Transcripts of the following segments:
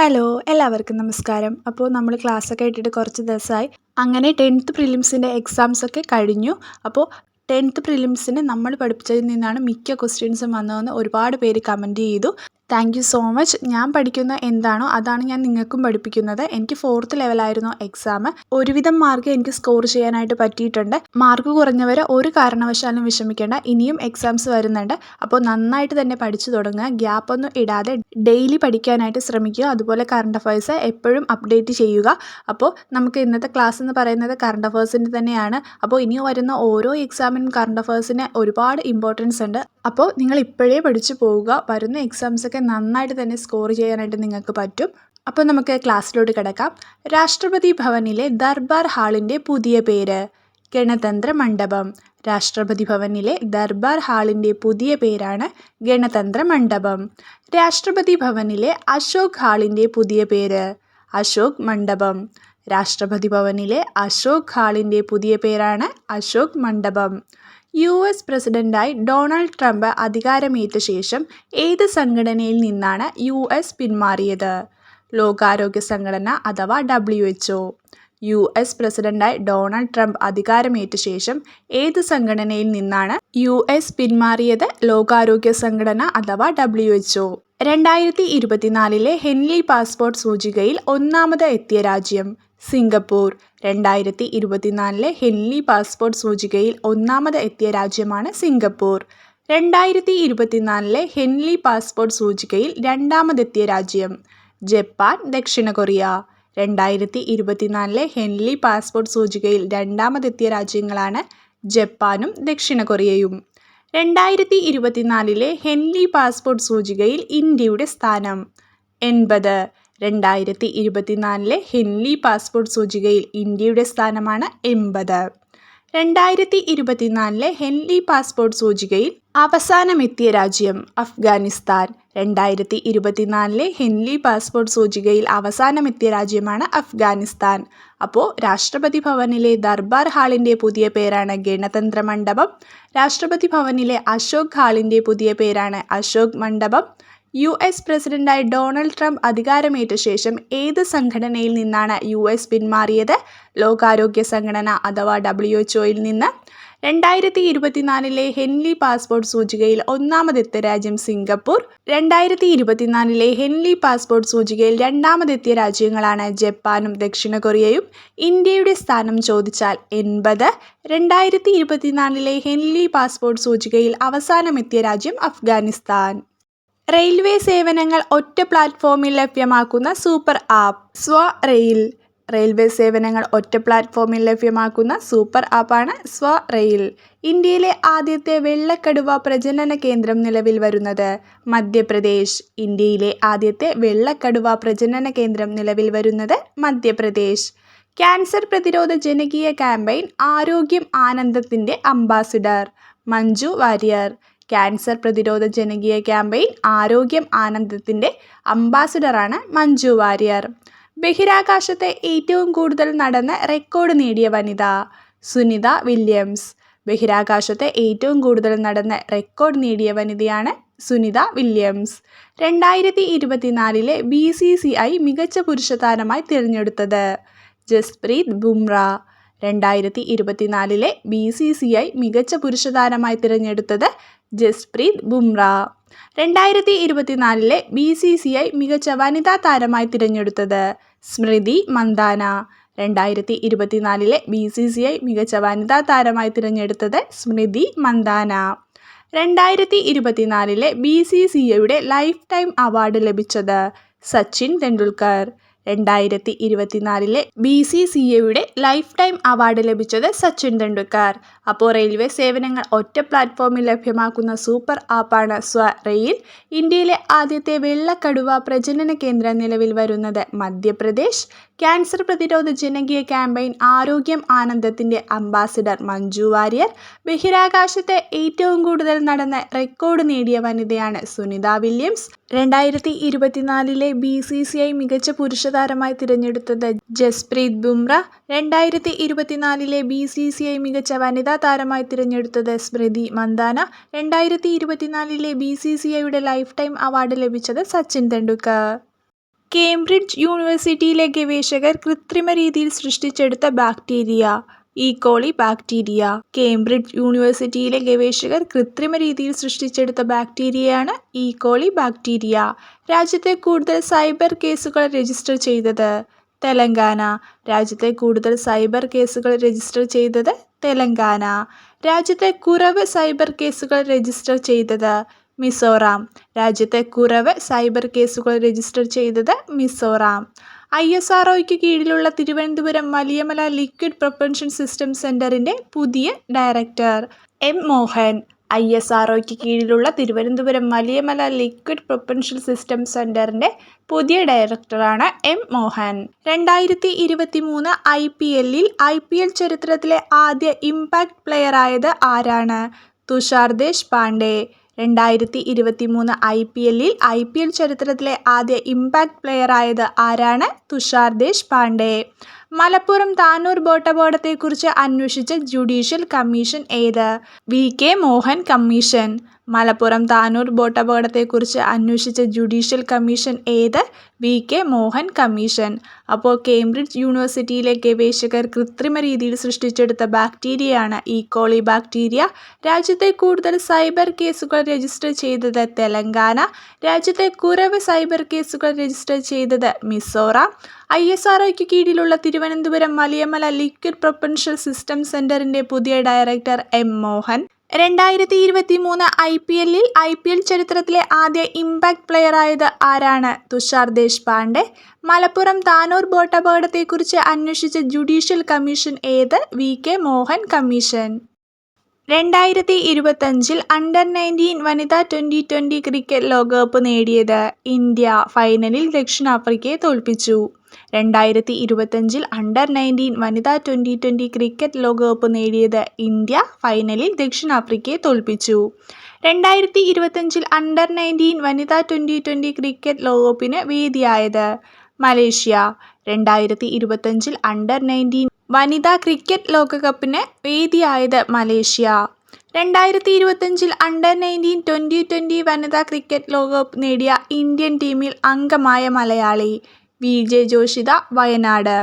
Hello എല്ലാവർക്കും നമസ്കാരം. അപ്പോൾ നമ്മൾ ക്ലാസ്സൊക്കെ ഇട്ടിട്ട് കുറച്ച് ദിവസമായി അങ്ങനെ ടെൻത്ത് പ്രിലിംസിന്റെ എക്സാംസ് ഒക്കെ കഴിഞ്ഞു. അപ്പോൾ ടെൻത്ത് പ്രിലിംസിന് നമ്മൾ പഠിപ്പിച്ചതിൽ നിന്നാണ് മിക്ക ക്വസ്റ്റ്യൻസും വന്നതെന്ന് ഒരുപാട് പേര് കമന്റ് ചെയ്തു. Thank you so much. ഞാൻ പഠിക്കുന്ന എന്താണോ അതാണ് ഞാൻ നിങ്ങൾക്കും പഠിപ്പിക്കുന്നത്. എനിക്ക് ഫോർത്ത് ലെവലായിരുന്നു എക്സാം ഒരുവിധം മാർക്ക് എനിക്ക് സ്കോർ ചെയ്യാനായിട്ട് പറ്റിയിട്ടുണ്ട്. മാർക്ക് കുറഞ്ഞവർ ഒരു കാരണവശാലും വിഷമിക്കേണ്ട. ഇനിയും എക്സാംസ് വരുന്നുണ്ട്. അപ്പോൾ നന്നായിട്ട് തന്നെ പഠിച്ചു തുടങ്ങുക. ഗ്യാപ്പ് ഒന്നും ഇടാതെ ഡെയിലി പഠിക്കാനായിട്ട് ശ്രമിക്കുക. അതുപോലെ കറണ്ട് അഫയേഴ്സ് എപ്പോഴും അപ്ഡേറ്റ് ചെയ്യുക. അപ്പോൾ നമുക്ക് ഇന്നത്തെ ക്ലാസ് എന്ന് പറയുന്നത് കറണ്ട് അഫയേഴ്സിന്റെ തന്നെയാണ്. അപ്പോൾ ഇനി വരുന്ന ഓരോ എക്സാമിനും കറണ്ട് അഫേഴ്സിന് ഒരുപാട് ഇമ്പോർട്ടൻസ് ഉണ്ട്. അപ്പോൾ നിങ്ങൾ ഇപ്പോഴേ പഠിച്ചു പോവുക. വരുന്ന എക്സാംസൊക്കെ നന്നായിട്ട് തന്നെ സ്കോർ ചെയ്യാനായിട്ട് നിങ്ങൾക്ക് പറ്റും. അപ്പോൾ നമുക്ക് ക്ലാസ്സിലോട്ട് കിടക്കാം. രാഷ്ട്രപതി ഭവനിലെ ദർബാർ ഹാളിന്റെ പുതിയ പേര്. ഗണതന്ത്ര മണ്ഡപം. രാഷ്ട്രപതി ഭവനിലെ ദർബാർ ഹാളിന്റെ പുതിയ പേരാണ് ഗണതന്ത്ര മണ്ഡപം. രാഷ്ട്രപതി ഭവനിലെ അശോക് ഹാളിന്റെ പുതിയ പേര്. അശോക് മണ്ഡപം. രാഷ്ട്രപതി ഭവനിലെ അശോക് ഹാളിന്റെ പുതിയ പേരാണ് അശോക് മണ്ഡപം. യു എസ് പ്രസിഡന്റായി ഡൊണാൾഡ് ട്രംപ് അധികാരമേറ്റ ശേഷം ഏത് സംഘടനയിൽ നിന്നാണ് യു എസ് പിന്മാറിയത്? ലോകാരോഗ്യ സംഘടന അഥവാ W H O. U S പ്രസിഡന്റായി ഡൊണാൾഡ് ട്രംപ് അധികാരമേറ്റ ശേഷം ഏത് സംഘടനയിൽ നിന്നാണ് യു എസ് പിന്മാറിയത്? ലോകാരോഗ്യ സംഘടന അഥവാ ഡബ്ല്യു എച്ച് ഒ. രണ്ടായിരത്തി ഇരുപത്തിനാലിലെ ഹെൻലി പാസ്പോർട്ട് സൂചികയിൽ ഒന്നാമത് എത്തിയ രാജ്യം സിംഗപ്പൂർ. രണ്ടായിരത്തി ഇരുപത്തിനാലിലെ ഹെൻലി പാസ്പോർട്ട് സൂചികയിൽ ഒന്നാമത് എത്തിയ രാജ്യമാണ് സിംഗപ്പൂർ. രണ്ടായിരത്തി ഇരുപത്തിനാലിലെ ഹെൻലി പാസ്പോർട്ട് സൂചികയിൽ രണ്ടാമതെത്തിയ രാജ്യം ജപ്പാൻ ദക്ഷിണ കൊറിയ. രണ്ടായിരത്തി ഇരുപത്തിനാലിലെ ഹെൻലി പാസ്പോർട്ട് സൂചികയിൽ രണ്ടാമതെത്തിയ രാജ്യങ്ങളാണ് ജപ്പാനും ദക്ഷിണ കൊറിയയും. രണ്ടായിരത്തി ഇരുപത്തിനാലിലെ ഹെൻലി പാസ്പോർട്ട് സൂചികയിൽ ഇന്ത്യയുടെ സ്ഥാനം എൺപത്. രണ്ടായിരത്തി ഇരുപത്തിനാലിലെ ഹെൻലി പാസ്പോർട്ട് സൂചികയിൽ ഇന്ത്യയുടെ സ്ഥാനമാണ് എൺപത്. രണ്ടായിരത്തി ഇരുപത്തിനാലിലെ ഹെൻലി പാസ്പോർട്ട് സൂചികയിൽ അവസാനമെത്തിയ രാജ്യം അഫ്ഗാനിസ്ഥാൻ. രണ്ടായിരത്തി ഇരുപത്തിനാലിലെ ഹെൻലി പാസ്പോർട്ട് സൂചികയിൽ അവസാനമെത്തിയ രാജ്യമാണ് അഫ്ഗാനിസ്ഥാൻ. അപ്പോൾ രാഷ്ട്രപതി ഭവനിലെ ദർബാർ ഹാളിന്റെ പുതിയ പേരാണ് ഗണതന്ത്ര മണ്ഡപം. രാഷ്ട്രപതി ഭവനിലെ അശോക് ഹാളിന്റെ പുതിയ പേരാണ് അശോക് മണ്ഡപം. യു എസ് പ്രസിഡന്റായി ഡൊണാൾഡ് ട്രംപ് അധികാരമേറ്റ ശേഷം ഏത് സംഘടനയിൽ നിന്നാണ് യു എസ് പിന്മാറിയത്? ലോകാരോഗ്യ സംഘടന അഥവാ ഡബ്ല്യു എച്ച് ഒയിൽ നിന്ന്. രണ്ടായിരത്തി ഇരുപത്തിനാലിലെ ഹെൻലി പാസ്പോർട്ട് സൂചികയിൽ ഒന്നാമതെത്തിയ രാജ്യം സിംഗപ്പൂർ. രണ്ടായിരത്തി ഇരുപത്തിനാലിലെ ഹെൻലി പാസ്പോർട്ട് സൂചികയിൽ രണ്ടാമതെത്തിയ രാജ്യങ്ങളാണ് ജപ്പാനും ദക്ഷിണ കൊറിയയും. ഇന്ത്യയുടെ സ്ഥാനം ചോദിച്ചാൽ എൺപത്. രണ്ടായിരത്തി ഇരുപത്തിനാലിലെ ഹെൻലി പാസ്പോർട്ട് സൂചികയിൽ അവസാനമെത്തിയ രാജ്യം അഫ്ഗാനിസ്ഥാൻ. റെയിൽവേ സേവനങ്ങൾ ഒറ്റ പ്ലാറ്റ്ഫോമിൽ ലഭ്യമാക്കുന്ന സൂപ്പർ ആപ്പ് സ്വ റെയിൽ. റെയിൽവേ സേവനങ്ങൾ ഒറ്റ പ്ലാറ്റ്ഫോമിൽ ലഭ്യമാക്കുന്ന സൂപ്പർ ആപ്പാണ് സ്വ റെയിൽ. ഇന്ത്യയിലെ ആദ്യത്തെ വെള്ളക്കടുവ പ്രജനന കേന്ദ്രം നിലവിൽ വരുന്നത്. മധ്യപ്രദേശ്. ഇന്ത്യയിലെ ആദ്യത്തെ വെള്ളക്കടുവ പ്രജനന കേന്ദ്രം നിലവിൽ വരുന്നത് മധ്യപ്രദേശ്. ക്യാൻസർ പ്രതിരോധ ജനകീയ ക്യാമ്പയിൻ ആരോഗ്യം ആനന്ദത്തിന്റെ അംബാസിഡർ. മഞ്ജു വാര്യർ. ക്യാൻസർ പ്രതിരോധ ജനകീയ ക്യാമ്പയിൻ ആരോഗ്യം ആനന്ദത്തിന്റെ അംബാസിഡറാണ് മഞ്ജു വാര്യർ. ബഹിരാകാശത്തെ ഏറ്റവും കൂടുതൽ നടന്ന് റെക്കോർഡ് നേടിയ വനിത സുനിത വില്യംസ്. ബഹിരാകാശത്തെ ഏറ്റവും കൂടുതൽ നടന്ന് റെക്കോർഡ് നേടിയ വനിതയാണ് സുനിത വില്യംസ്. രണ്ടായിരത്തി ഇരുപത്തിനാലിലെ ബി സി സി ഐ മികച്ച പുരുഷ താരമായി തിരഞ്ഞെടുത്തത് ജസ്പ്രീത് ബുംറ. രണ്ടായിരത്തി ഇരുപത്തിനാലിലെ ബി സി സി ഐ മികച്ച പുരുഷ താരമായി തിരഞ്ഞെടുത്തത് ജസ്പ്രീത് ബുംറ. രണ്ടായിരത്തി ഇരുപത്തിനാലിലെ ബി സി സി ഐ മികച്ച വനിതാ താരമായി തിരഞ്ഞെടുത്തത് സ്മൃതി മന്ദാന. രണ്ടായിരത്തി ഇരുപത്തിനാലിലെ ബി സി സി ഐ മികച്ച വനിതാ താരമായി തിരഞ്ഞെടുത്തത് സ്മൃതി മന്ദാന. രണ്ടായിരത്തി ഇരുപത്തിനാലിലെ ബി സി സി ഐയുടെ ലൈഫ് ടൈം അവാർഡ് ലഭിച്ചത് സച്ചിൻ തെണ്ടുൽക്കർ രണ്ടായിരത്തി ഇരുപത്തിനാലിലെ ബി സി സി എയുടെ ലൈഫ് ടൈം അവാർഡ് ലഭിച്ചത് സച്ചിൻ തെണ്ടുൽക്കർ. അപ്പോൾ റെയിൽവേ സേവനങ്ങൾ ഒറ്റ പ്ലാറ്റ്ഫോമിൽ ലഭ്യമാക്കുന്ന സൂപ്പർ ആപ്പാണ് സ്വ റെയിൽ ഇന്ത്യയിലെ ആദ്യത്തെ വെള്ളക്കടുവ പ്രജനന കേന്ദ്രം നിലവിൽ വരുന്നത് മധ്യപ്രദേശ് ക്യാൻസർ പ്രതിരോധ ജനകീയ ക്യാമ്പയിൻ ആരോഗ്യം ആനന്ദത്തിന്റെ അംബാസിഡർ മഞ്ജു വാര്യർ. ബഹിരാകാശത്തെ ഏറ്റവും കൂടുതൽ നടന്ന റെക്കോർഡ് നേടിയ വനിതയാണ് സുനിത വില്യംസ്. രണ്ടായിരത്തി ഇരുപത്തിനാലിലെ ബി സി സി ഐ മികച്ച പുരുഷ താരമായി തിരഞ്ഞെടുത്തത് ജസ്പ്രീത് ബുംറ. രണ്ടായിരത്തി ഇരുപത്തിനാലിലെ ബി സി സി ഐ മികച്ച വനിതാ താരമായി തിരഞ്ഞെടുത്തത് സ്മൃതി മന്ദാന. രണ്ടായിരത്തി ഇരുപത്തിനാലിലെ ബി സി സി ഐയുടെ ലൈഫ് ടൈം അവാർഡ് ലഭിച്ചത് സച്ചിൻ തെണ്ടുൽക്കർ. കേംബ്രിഡ്ജ് യൂണിവേഴ്സിറ്റിയിലെ ഗവേഷകർ കൃത്രിമ രീതിയിൽ സൃഷ്ടിച്ചെടുത്ത bacteria E coli bacteria Cambridge യൂണിവേഴ്സിറ്റിയിലെ ഗവേഷകർ കൃത്രിമ രീതിയിൽ സൃഷ്ടിച്ചെടുത്ത ബാക്ടീരിയയാണ് ഈക്കോളി ബാക്ടീരിയ രാജ്യത്തെ കൂടുതൽ സൈബർ കേസുകൾ രജിസ്റ്റർ ചെയ്തത് തെലങ്കാന. രാജ്യത്തെ കൂടുതൽ സൈബർ കേസുകൾ രജിസ്റ്റർ ചെയ്തത് തെലങ്കാന. രാജ്യത്തെ കുറവ് സൈബർ കേസുകൾ രജിസ്റ്റർ ചെയ്തത് മിസോറാം. രാജ്യത്തെ കുറവ് സൈബർ കേസുകൾ രജിസ്റ്റർ ചെയ്തത് മിസോറാം. ഐ എസ് ആർ ഒയ്ക്ക് കീഴിലുള്ള Thiruvananthapuram Valiyamala liquid propulsion system സെന്ററിന്റെ പുതിയ director M Mohan. I S R ഒയ്ക്ക് കീഴിലുള്ള Thiruvananthapuram Valiyamala liquid propulsion system സെന്ററിന്റെ പുതിയ ഡയറക്ടറാണ് എം മോഹൻ. രണ്ടായിരത്തി ഇരുപത്തി മൂന്ന് ഐ പി എല്ലിൽ ഐ പി എൽ ചരിത്രത്തിലെ ആദ്യ ഇമ്പാക്റ്റ് പ്ലെയറായത് ആരാണ്? തുഷാർ ദേശ് പാണ്ഡെ. രണ്ടായിരത്തി ഇരുപത്തി മൂന്ന് ഐ പി എല്ലിൽ ഐ പി എൽ ചരിത്രത്തിലെ ആദ്യ ഇമ്പാക്ട് പ്ലെയറായത് ആരാണ്? തുഷാർ ദേശ് പാണ്ഡേ മലപ്പുറം താനൂർ ബോട്ടപകടത്തെക്കുറിച്ച് അന്വേഷിച്ച ജുഡീഷ്യൽ കമ്മീഷൻ ഏത്? V K Mohan commission. Malappuram Tanur ബോട്ടപകടത്തെക്കുറിച്ച് അന്വേഷിച്ച ജുഡീഷ്യൽ കമ്മീഷൻ ഏത്? വി. കെ. മോഹൻ കമ്മീഷൻ. അപ്പോൾ കേംബ്രിഡ്ജ് യൂണിവേഴ്സിറ്റിയിലെ ഗവേഷകർ കൃത്രിമ രീതിയിൽ സൃഷ്ടിച്ചെടുത്ത ബാക്ടീരിയയാണ് ഈക്കോളി ബാക്ടീരിയ രാജ്യത്തെ കൂടുതൽ സൈബർ കേസുകൾ രജിസ്റ്റർ ചെയ്തത് തെലങ്കാന. രാജ്യത്തെ കുറവ് സൈബർ കേസുകൾ രജിസ്റ്റർ ചെയ്തത് മിസോറാം. ഐ എസ് ആർ ഒയ്ക്ക് കീഴിലുള്ള Thiruvananthapuram Valiyamala liquid propulsion system സെന്ററിന്റെ പുതിയ ഡയറക്ടർ എം. മോഹൻ. രണ്ടായിരത്തി ഇരുപത്തി മൂന്ന് ഐ പി എല്ലിൽ ഐ പി എൽ ചരിത്രത്തിലെ ആദ്യ ഇമ്പാക്ട് പ്ലെയറായത് ആരാണ്? തുഷാർ ദേശ്പാണ്ഡെ. മലപ്പുറം താനൂർ ബോട്ടപകടത്തെക്കുറിച്ച് അന്വേഷിച്ച ജുഡീഷ്യൽ കമ്മീഷൻ ഏത്? V K Mohan commission. രണ്ടായിരത്തി ഇരുപത്തഞ്ചിൽ അണ്ടർ നയന്റീൻ വനിതാ ട്വന്റി ട്വന്റി ക്രിക്കറ്റ് ലോകകപ്പ് നേടിയത് ഇന്ത്യ ഫൈനലിൽ ദക്ഷിണാഫ്രിക്കയെ തോൽപ്പിച്ചു. രണ്ടായിരത്തി ഇരുപത്തഞ്ചിൽ അണ്ടർ നയന്റീൻ വനിതാ ട്വന്റി ട്വന്റി ക്രിക്കറ്റ് ലോകകപ്പ് നേടിയത് ഇന്ത്യ ഫൈനലിൽ ദക്ഷിണാഫ്രിക്കയെ തോൽപ്പിച്ചു. രണ്ടായിരത്തി ഇരുപത്തഞ്ചിൽ അണ്ടർ നയന്റീൻ വനിതാ ട്വന്റി ട്വന്റി ക്രിക്കറ്റ് ലോകകപ്പിന് വേദിയായത് മലേഷ്യ. രണ്ടായിരത്തി ഇരുപത്തഞ്ചിൽ അണ്ടർ നയന്റീൻ വനിതാ ക്രിക്കറ്റ് ലോകകപ്പിന് വേദിയായത് മലേഷ്യ. രണ്ടായിരത്തി ഇരുപത്തഞ്ചിൽ അണ്ടർ നയന്റീൻ ട്വന്റി ട്വന്റി വനിതാ ക്രിക്കറ്റ് ലോകകപ്പ് നേടിയ ഇന്ത്യൻ ടീമിൽ അംഗമായ മലയാളി വി. ജെ. ജോഷിത വയനാട്.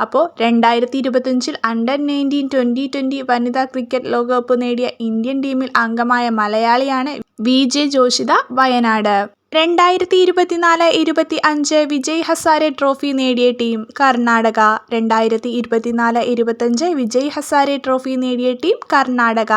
അപ്പോൾ രണ്ടായിരത്തി ഇരുപത്തഞ്ചിൽ അണ്ടർ നയന്റീൻ ട്വന്റി ട്വന്റി വനിതാ ക്രിക്കറ്റ് ലോകകപ്പ് നേടിയ ഇന്ത്യൻ ടീമിൽ അംഗമായ മലയാളിയാണ് വി. ജെ. ജോഷിത വയനാട്. രണ്ടായിരത്തി ഇരുപത്തിനാല് ഇരുപത്തി അഞ്ച് വിജയ് ഹസാരെ ട്രോഫി നേടിയ ടീം കർണാടക. രണ്ടായിരത്തി ഇരുപത്തിനാല് ഇരുപത്തഞ്ച് വിജയ് ഹസാരെ ട്രോഫി നേടിയ ടീം കർണാടക.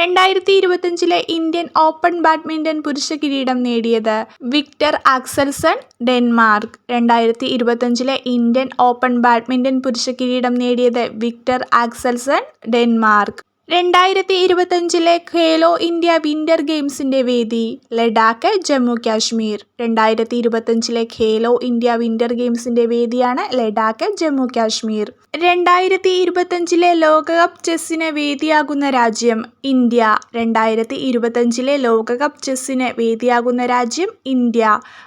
രണ്ടായിരത്തി ഇരുപത്തഞ്ചിലെ ഇന്ത്യൻ ഓപ്പൺ ബാഡ്മിന്റൺ പുരുഷ കിരീടം നേടിയത് വിക്ടർ ആക്സൽസൺ ഡെൻമാർക്ക്. രണ്ടായിരത്തി ഇരുപത്തഞ്ചിലെ ഇന്ത്യൻ ഓപ്പൺ ബാഡ്മിന്റൺ പുരുഷ കിരീടം നേടിയത് വിക്ടർ ആക്സൽസൺ ഡെൻമാർക്ക്. രണ്ടായിരത്തി ഇരുപത്തഞ്ചിലെ ഖേലോ ഇന്ത്യ വിന്റർ ഗെയിംസിന്റെ വേദി ലഡാക്ക് ജമ്മു കാശ്മീർ. രണ്ടായിരത്തി ഇരുപത്തഞ്ചിലെ ഖേലോ ഇന്ത്യ വിന്റർ ഗെയിംസിന്റെ വേദിയാണ് ലഡാക്ക് ജമ്മു കാശ്മീർ. രണ്ടായിരത്തി ഇരുപത്തഞ്ചിലെ ലോകകപ്പ് ചെസ്സിന് വേദിയാകുന്ന രാജ്യം ഇന്ത്യ. രണ്ടായിരത്തി ഇരുപത്തഞ്ചിലെ ലോകകപ്പ് ചെസ്സിന് വേദിയാകുന്ന രാജ്യം ഇന്ത്യ.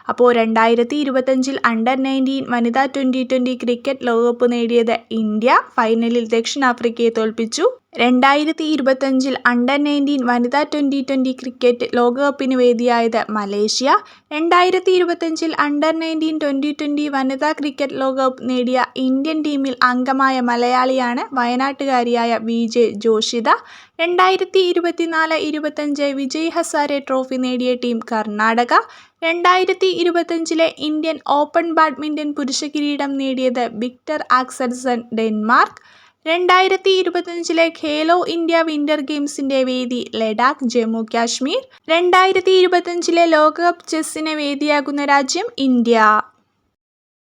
അപ്പോൾ രണ്ടായിരത്തി ഇരുപത്തഞ്ചിൽ അണ്ടർ നയന്റീൻ വനിതാ ട്വന്റി ട്വന്റി ക്രിക്കറ്റ് ലോകകപ്പ് നേടിയത് ഇന്ത്യ. ഫൈനലിൽ ദക്ഷിണാഫ്രിക്കയെ തോൽപ്പിച്ചു. രണ്ടായിരത്തി ഇരുപത്തഞ്ചിൽ അണ്ടർ നയന്റീൻ വനിതാ ട്വന്റി ട്വന്റി ക്രിക്കറ്റ് ലോകകപ്പിന് വേദിയായത് മലേഷ്യ. രണ്ടായിരത്തി ഇരുപത്തഞ്ചിൽ അണ്ടർ നയന്റീൻ ട്വന്റി ട്വന്റി വനിതാ ക്രിക്കറ്റ് ലോകകപ്പ് നേടിയ ഇന്ത്യൻ ടീമിൽ അംഗമായ മലയാളിയാണ് വയനാട്ടുകാരിയായ വി ജെ ജോഷിത. രണ്ടായിരത്തി ഇരുപത്തിനാല് ഇരുപത്തഞ്ച് വിജയ് ഹസാരെ ട്രോഫി നേടിയ ടീം കർണാടക. രണ്ടായിരത്തി ഇരുപത്തഞ്ചിലെ ഇന്ത്യൻ ഓപ്പൺ ബാഡ്മിന്റൺ പുരുഷ കിരീടം നേടിയത് വിക്ടർ ആക്സൽസൺ ഡെൻമാർക്ക്. രണ്ടായിരത്തി ഇരുപത്തിയഞ്ചിലെ ഖേലോ ഇന്ത്യ വിന്റർ ഗെയിംസിന്റെ വേദി ലഡാക്ക് ജമ്മു കാശ്മീർ. രണ്ടായിരത്തി ഇരുപത്തിയഞ്ചിലെ ലോകകപ്പ് ചെസ്സിന് വേദിയാകുന്ന രാജ്യം ഇന്ത്യ.